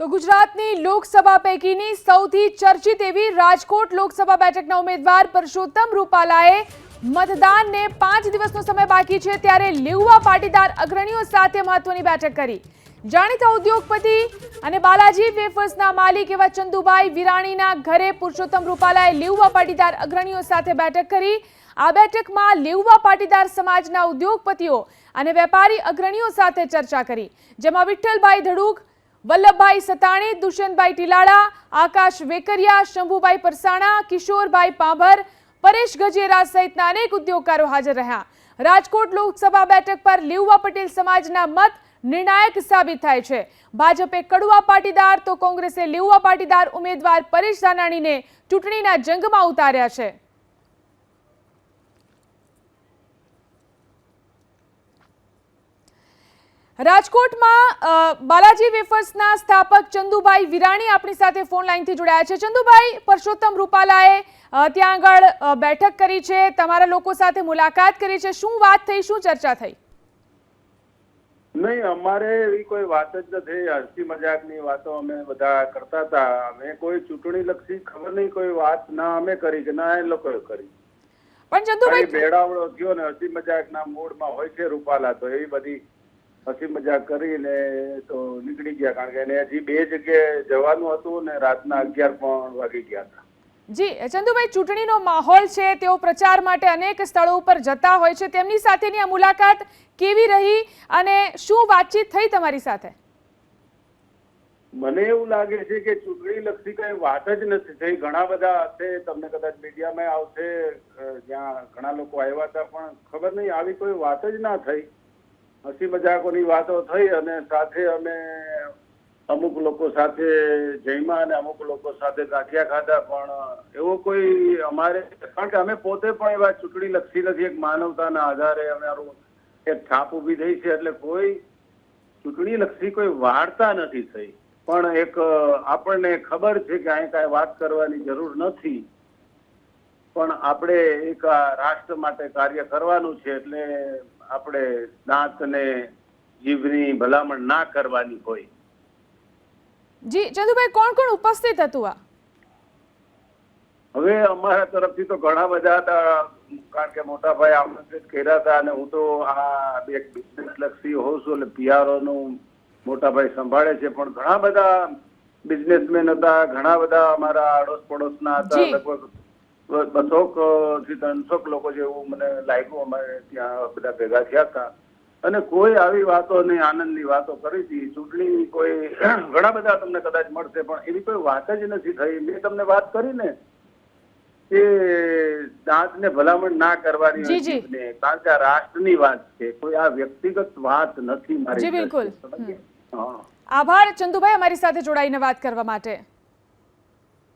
તો ગુજરાતની લોકસભા પૈકીની સૌથી ચર્ચિત એવી રાજકોટ લોકસભા બેઠકના ઉમેદવાર પરસોત્તમ રૂપાલાએ મતદાનને પાંચ દિવસનો સમય બાકી છે ત્યારે લેઉવા પાટીદાર અગ્રણીઓ સાથે મહત્વની બેઠક કરી. જાણીતા ઉદ્યોગપતિ અને બાલાજી વેફર્સના માલિક એવા ચંદુભાઈ વિરાણીના ઘરે પુરુષોત્તમ રૂપાલાએ લેઉવા પાટીદાર અગ્રણીઓ સાથે બેઠક કરી. આ બેઠકમાં લેઉવા પાટીદાર સમાજના ઉદ્યોગપતિઓ અને વેપારી અગ્રણીઓ સાથે ચર્ચા કરી, જેમાં વિઠ્ઠલભાઈ ધડુક વલ્લભભાઈ સતાણી, દુષ્યંતભાઈ ટીલાળા, આકાશ વેકરિયા, શંભુભાઈ પરસાણા, કિશોરભાઈ પાંભર, પરેશ ગજેરા સહિતના અનેક ઉદ્યોગકારો હાજર રહ્યા. રાજકોટ લોકસભા બેઠક પર લેઉવા પટેલ સમાજના મત નિર્ણાયક સાબિત થાય છે. ભાજપે કડવા પાટીદાર તો કોંગ્રેસે લેઉવા પાટીદાર ઉમેદવાર પરેશ ધાનાણીને ચૂંટણીના જંગમાં ઉતાર્યા છે. રાજકોટમાં બાલાજી વેફર્સના સ્થાપક ચંદુભાઈ વિરાણી આપણી સાથે ફોન લાઈનથી જોડાયા છે. ચંદુભાઈ પરસોત્તમ રૂપાલાએ ત્યાં આગળ બેઠક કરી છે. તમારા લોકો સાથે મુલાકાત કરી છે. શું વાત થઈ? શું ચર્ચા થઈ? નહીં અમારે એવી કોઈ વાત જ નથી. હસી મજાકની વાતો અમે બધા કરતા હતા. અમે કોઈ ચૂંટણી લક્ષી ખબર નહીં કોઈ વાત ના અમે કરી કે ના એ લોકોએ કરી. પણ ચંદુભાઈ બેડાવડો થયો ને હસી મજાકના મૂડમાં હોય છે રૂપાલા તો એવી બધી હસી મજાક કરીને તો નીકળી ગયા કારણ કે એને હજી બે જગ્યાએ જવાનું હતું ને રાતના અગિયાર પણ વાગી ગયા હતા. જી ચંદુભાઈ ચૂંટણીનો માહોલ છે તેઓ પ્રચાર માટે અનેક સ્થળો ઉપર જતા હોય છે. તેમની સાથેની આ મુલાકાત કેવી રહી અને શું વાતચીત થઈ તમારી સાથે? મને એવું લાગે છે કે ચૂંટણી લક્ષી કઈ વાત જ નથી થઈ. ઘણા બધા હશે તમને કદાચ મીડિયામાં આવશે જ્યાં ઘણા લોકો આવ્યા હતા પણ ખબર નહીં આવી કોઈ વાત જ ના થઈ. હસી મજાકોની વાતો થઈ અને સાથે અમે અમુક લોકો સાથે જયમાં અને અમુક લોકો સાથે ગાંઠિયા ખાધા, પણ એવો કોઈ અમારે, કારણ કે અમે પોતે પણ એવા ચૂંટણી લક્ષી નથી, એક માનવતાના આધારે અમારું એક છાપ ઊભી થઈ છે, એટલે કોઈ ચૂંટણી લક્ષી કોઈ વાર્તા નથી થઈ. પણ એક, આપણને ખબર છે કે અહીં કાંઈ વાત કરવાની જરૂર નથી. પણ આપણે એક રાષ્ટ્ર માટે કાર્ય કરવાનું છે, એટલે આપણે દાંત અને જીભની ભલામણ ના કરવાની હોય. જી ચંદુભાઈ કોણ કોણ ઉપસ્થિત હતું આ? હવે અમારા તરફથી તો ઘણા બધા હતા કારણ કે મોટાભાઈ આમંત્રિત કર્યા હતા અને હું તો આ એક બિઝનેસ લક્ષી હોઉં છું એટલે પીઆરઓ નું મોટાભાઈ સંભાળે છે પણ ઘણા બધા બિઝનેસમેન હતા ઘણા બધા અમારા આડોશ પડોશના હતા લગભગ બસો થી ત્રણસોક લોકો જેવું મને લાગ્યું અમારે ત્યાં બધા ભેગા થયા હતા. અને કોઈ આવી વાતો નહીં આનંદની વાતો કરી હતી. ચૂંટણી કોઈ ઘણા બધા તમને કદાચ મળશે પણ એવી કોઈ વાત જ નથી થઈ. મેં તમને વાત કરી ને કે દાંતને ભલામણ ના કરવાની. જીભને. કારણ કે આ રાષ્ટ્રની વાત છે. કોઈ આ વ્યક્તિગત વાત નથી મારી બિલકુલ. આભાર ચંદુભાઈ અમારી સાથે જોડાઈને વાત કરવા માટે.